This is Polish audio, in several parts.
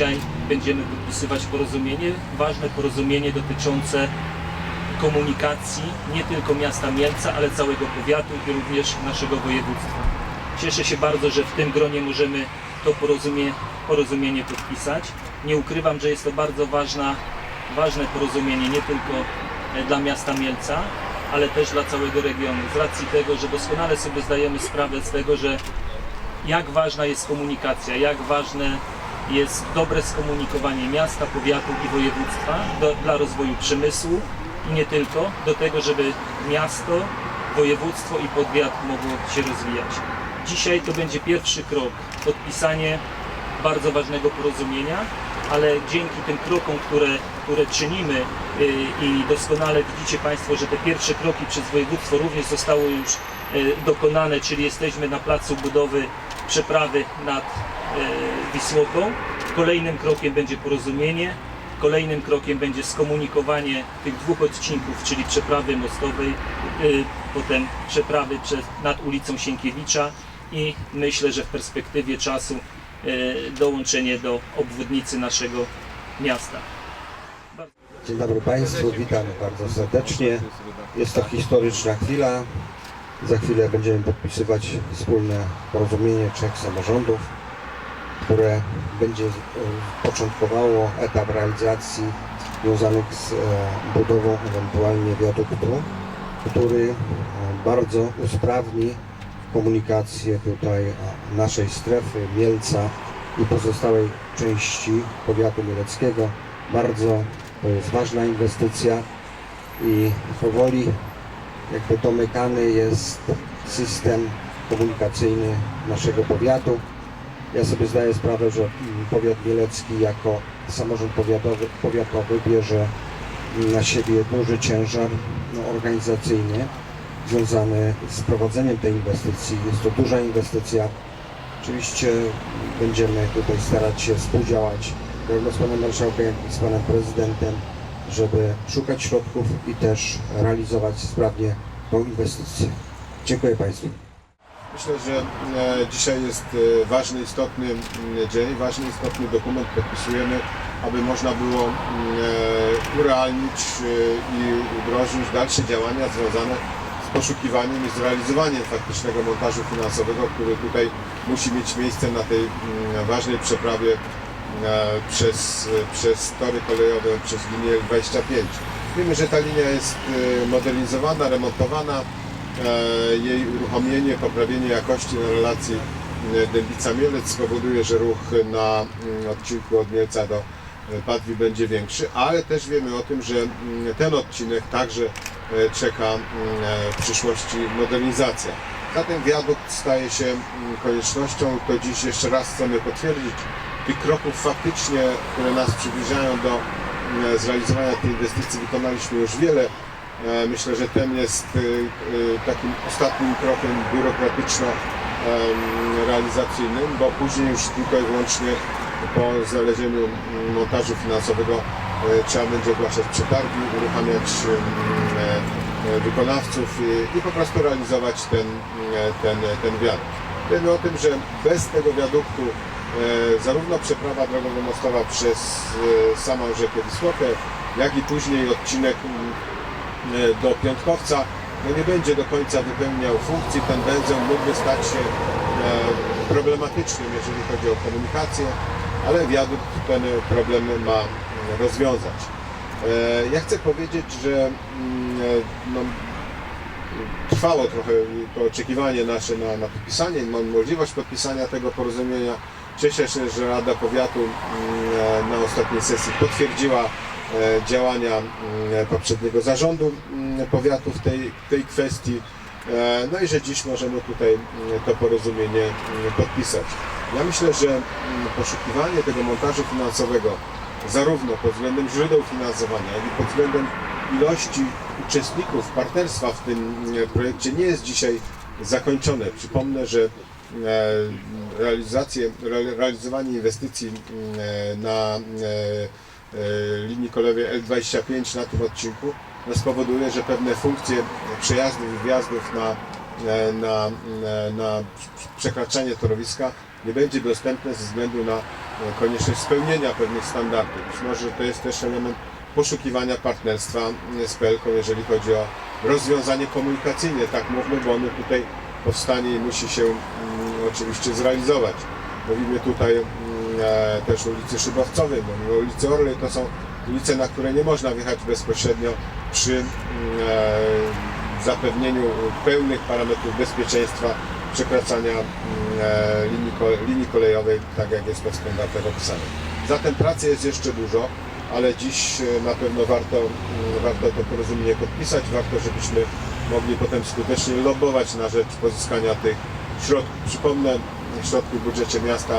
dzisiaj będziemy podpisywać porozumienie, ważne porozumienie dotyczące komunikacji nie tylko miasta Mielca, ale całego powiatu i również naszego województwa. Cieszę się bardzo, że w tym gronie możemy to porozumie, porozumienie podpisać. Nie ukrywam, że jest to bardzo ważna, ważne porozumienie nie tylko e, dla miasta Mielca, ale też dla całego regionu. Z racji tego, że doskonale sobie zdajemy sprawę z tego, że jak ważna jest komunikacja, jak ważne jest dobre skomunikowanie miasta, powiatu i województwa do, dla rozwoju przemysłu i nie tylko, do tego, żeby miasto, województwo i powiat mogło się rozwijać. Dzisiaj to będzie pierwszy krok, podpisanie bardzo ważnego porozumienia, ale dzięki tym krokom, które, które czynimy yy, i doskonale widzicie Państwo, że te pierwsze kroki przez województwo również zostały już yy, dokonane, czyli jesteśmy na placu budowy przeprawy nad yy, Wisłoką. Kolejnym krokiem będzie porozumienie, kolejnym krokiem będzie skomunikowanie tych dwóch odcinków, czyli przeprawy mostowej, yy, potem przeprawy nad ulicą Sienkiewicza i myślę, że w perspektywie czasu yy, dołączenie do obwodnicy naszego miasta. Dzień dobry Państwu, witam bardzo serdecznie. Jest to historyczna chwila. Za chwilę będziemy podpisywać wspólne porozumienie trzech samorządów, które będzie e, początkowało etap realizacji związanych z e, budową ewentualnie wiaduktu, który e, bardzo usprawni komunikację tutaj naszej strefy Mielca i pozostałej części powiatu mieleckiego. Bardzo to jest ważna inwestycja i powoli jakby domykany jest system komunikacyjny naszego powiatu. Ja sobie zdaję sprawę, że powiat mielecki jako samorząd powiatowy, powiatowy bierze na siebie duży ciężar no, organizacyjny związany z prowadzeniem tej inwestycji. Jest to duża inwestycja. Oczywiście będziemy tutaj starać się współdziałać z panem marszałkiem, z panem prezydentem, żeby szukać środków i też realizować sprawnie tą inwestycję. Dziękuję Państwu. Myślę, że e, dzisiaj jest e, ważny, istotny m, dzień, ważny, istotny dokument podpisujemy, aby można było m, e, urealnić i wdrożyć dalsze działania związane z poszukiwaniem i zrealizowaniem faktycznego montażu finansowego, który tutaj musi mieć miejsce na tej m, ważnej przeprawie przez, przez tory kolejowe, przez linię 25. Wiemy, że ta linia jest e, modernizowana, remontowana, E, jej uruchomienie, poprawienie jakości na relacji e, Dębica-Mielec spowoduje, że ruch na mm, odcinku od Mielca do Padwi będzie większy, ale też wiemy o tym, że mm, ten odcinek także czeka mm, w przyszłości modernizacja. Zatem wiadukt staje się koniecznością, to dziś jeszcze raz chcemy potwierdzić. Kroków faktycznie, które nas przybliżają do mm, zrealizowania tej inwestycji wykonaliśmy już wiele. E, Myślę, że ten jest e, e, takim ostatnim krokiem biurokratyczno-realizacyjnym, bo później już tylko i wyłącznie po znalezieniu mm, montażu finansowego e, trzeba będzie ogłaszać przetargi, uruchamiać e, e, wykonawców i, po prostu realizować ten, e, ten, ten wiadukt. Wiemy o tym, że bez tego wiaduktu e, zarówno przeprawa drogowo-mostowa przez e, samą rzekę Wisłokę, jak i później odcinek mm, e, do Piątkowca no nie będzie do końca wypełniał funkcji. Ten węzeł mógłby stać się e, problematycznym, jeżeli chodzi o komunikację, ale wiadukt ten problem ma rozwiązać. E, Ja chcę powiedzieć, że mm, e, no, trwało trochę to oczekiwanie nasze na, na podpisanie, mam możliwość podpisania tego porozumienia. Cieszę się, że Rada Powiatu mm, na ostatniej sesji potwierdziła e, działania mm, poprzedniego zarządu mm, powiatu w tej, tej kwestii. E, No i że dziś możemy tutaj to porozumienie podpisać. Ja myślę, że poszukiwanie tego montażu finansowego zarówno pod względem źródeł finansowania, jak i pod względem ilości uczestników partnerstwa w tym e, projekcie nie jest dzisiaj zakończone. Przypomnę, że e, realizację, re- realizowanie inwestycji e, na e, e, linii kolejowej L25 na tym odcinku no, spowoduje, że pewne funkcje przejazdów i wjazdów na, e, na, e, na przekraczanie torowiska nie będzie dostępne ze względu na konieczność spełnienia pewnych standardów. Być może to jest też element poszukiwania partnerstwa z PLK, jeżeli chodzi o rozwiązanie komunikacyjne, tak mówmy, bo ono tutaj powstanie i musi się oczywiście zrealizować. Mówimy tutaj mm, e, też ulicy Szybowcowej, mówimy ulicy Orlej, to są ulice, na które nie można wjechać bezpośrednio przy mm, e, zapewnieniu pełnych parametrów bezpieczeństwa przekraczania mm, e, linii, linii kolejowej, tak jak jest to w standardach opisane. Zatem pracy jest jeszcze dużo, ale dziś e, na pewno warto, warto to porozumienie podpisać, warto, żebyśmy mogli potem skutecznie lobbować na rzecz pozyskania tych Przypomnę, środki w budżecie miasta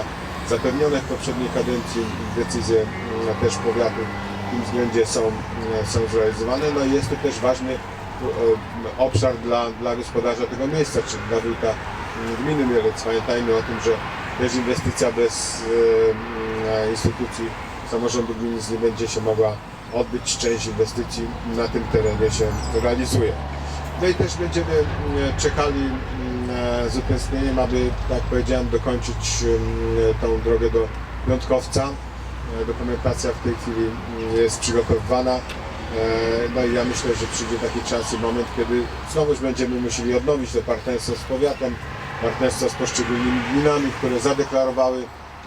zapewnione w poprzedniej kadencji, decyzje mm, też powiatu w tym względzie są, mm, są zrealizowane. No i jest to też ważny e, obszar dla, dla gospodarza tego miejsca, czyli dla wójta mm, gminy Mielec. Pamiętajmy o tym, że też inwestycja bez e, instytucji samorządu gminy nie będzie się mogła odbyć. Część inwestycji na tym terenie się realizuje. No i też będziemy mm, czekali mm, z utęsknieniem, aby, tak jak powiedziałem, dokończyć mm, tą drogę do Piątkowca. E, Dokumentacja w tej chwili jest przygotowywana. E, No i ja myślę, że przyjdzie taki czas i moment, kiedy znowuż będziemy musieli odnowić to partnerstwo z powiatem, partnerstwo z poszczególnymi gminami, które zadeklarowały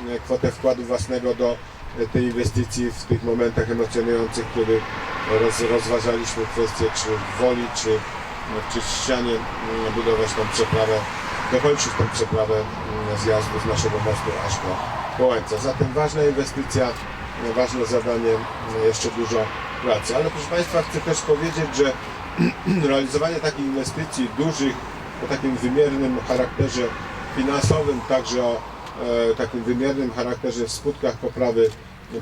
e, kwotę wkładu własnego do e, tej inwestycji w tych momentach emocjonujących, kiedy roz, rozważaliśmy kwestię, czy Woli, czy w Czyszczanie mm, budować tą przeprawę, dokończyć tą przeprawę mm, zjazdu z naszego mostu aż do Połańca. Zatem ważna inwestycja, ważne zadanie, mm, jeszcze dużo pracy. Ale proszę Państwa, chcę też powiedzieć, że realizowanie takich inwestycji dużych, o takim wymiernym charakterze finansowym, także o e, takim wymiernym charakterze w skutkach poprawy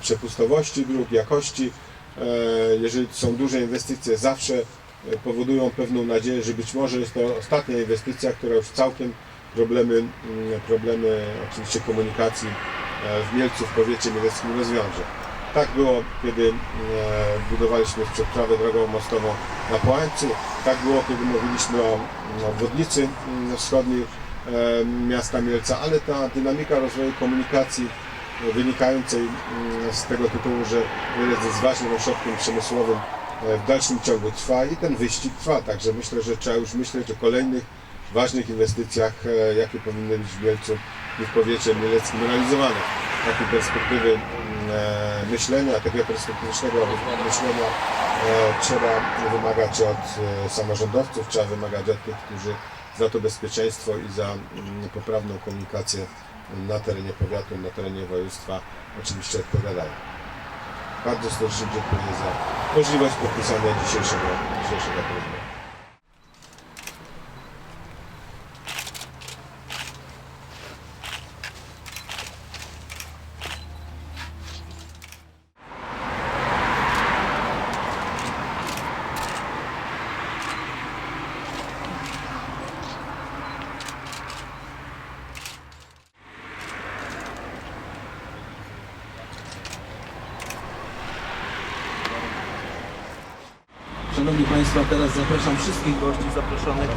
przepustowości dróg, jakości, e, jeżeli są duże inwestycje, zawsze powodują pewną nadzieję, że być może jest to ostatnia inwestycja, która już całkiem problemy, mm, problemy oczywiście komunikacji e, w Mielcu, w powiecie mieleckim rozwiąże. Tak było, kiedy e, budowaliśmy przeprawę drogą mostową na Połańcu. Tak było, kiedy mówiliśmy o obwodnicy mm, wschodniej e, miasta Mielca, ale ta dynamika rozwoju komunikacji wynikającej mm, z tego tytułu, że Mielec jest ważnym ośrodkiem przemysłowym w dalszym ciągu trwa i ten wyścig trwa. Także myślę, że trzeba już myśleć o kolejnych ważnych inwestycjach, e, jakie powinny być w Mielcu i w powiecie mieleckim realizowane. Takiej perspektywy mm, e, myślenia, takiego perspektywicznego myślenia e, trzeba wymagać od e, samorządowców, trzeba wymagać od tych, którzy za to bezpieczeństwo i za mm, poprawną komunikację na terenie powiatu, na terenie województwa oczywiście odpowiadają. Bardzo serdecznie dziękuję za możliwość podpisania dzisiejszego, dzisiejszego porozumienia. Szanowni Państwo, teraz zapraszam wszystkich gości zaproszonych